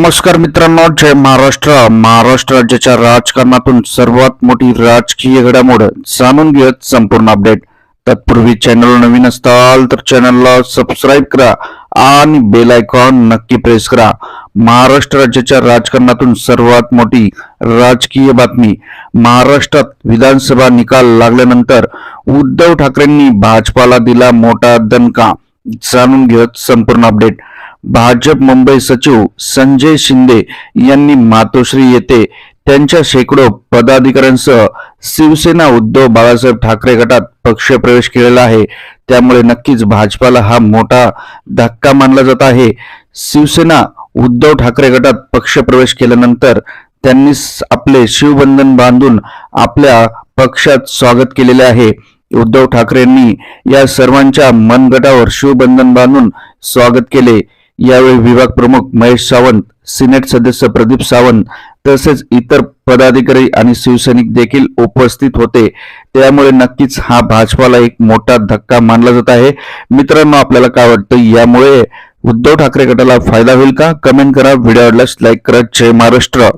नमस्कार मित्रांनो जय महाराष्ट्र. महाराष्ट्र राज्याच्या राजकारणातून सर्वात मोठी राजकीय घडामोड जाणून घेत संपूर्ण अपडेट तत्पूर्वी चॅनल नवीन असताल तर चॅनलला सबस्क्राईब करा आणि बेल आयकॉन नक्की प्रेस करा. महाराष्ट्र राज्याच्या राजकारणातून सर्वात मोठी राजकीय बातमी महाराष्ट्रात विधानसभा निकाल लागल्यानंतर उद्धव ठाकरेंनी भाजपाला दिला मोठा दणका. जाणून घेत संपूर्ण अपडेट भाजप मुंबई सचिव संजय शिंदे यांनी मातोश्री येथे त्यांच्या शेकडो पदाधिकाऱ्यांसह शिवसेना उद्धव बाळासाहेब ठाकरे गटात पक्षप्रवेश केलेला आहे. त्यामुळे नक्कीच भाजपाला हा मोठा धक्का मानला जात आहे. शिवसेना उद्धव ठाकरे गटात पक्षप्रवेश केल्यानंतर त्यांनी आपले शिवबंधन बांधून आपल्या पक्षात स्वागत केलेले आहे. उद्धव ठाकरेंनी या सर्वांच्या मनगटावर शिवबंधन बांधून स्वागत केले. यावेळी विभाग प्रमुख महेश सावंत सिनेट सदस्य प्रदीप सावंत तसेच इतर पदाधिकारी आणि शिवसैनिक देखील उपस्थित होते. त्यामुळे नक्कीच हा भाजपाला एक मोठा धक्का मानला जात आहे. मित्रांनो आपल्याला काय वाटतं यामुळे उद्धव ठाकरे गटाला फायदा होईल का? कमेंट करा व्हिडिओ आवडल्यास लाईक करा. जय महाराष्ट्र.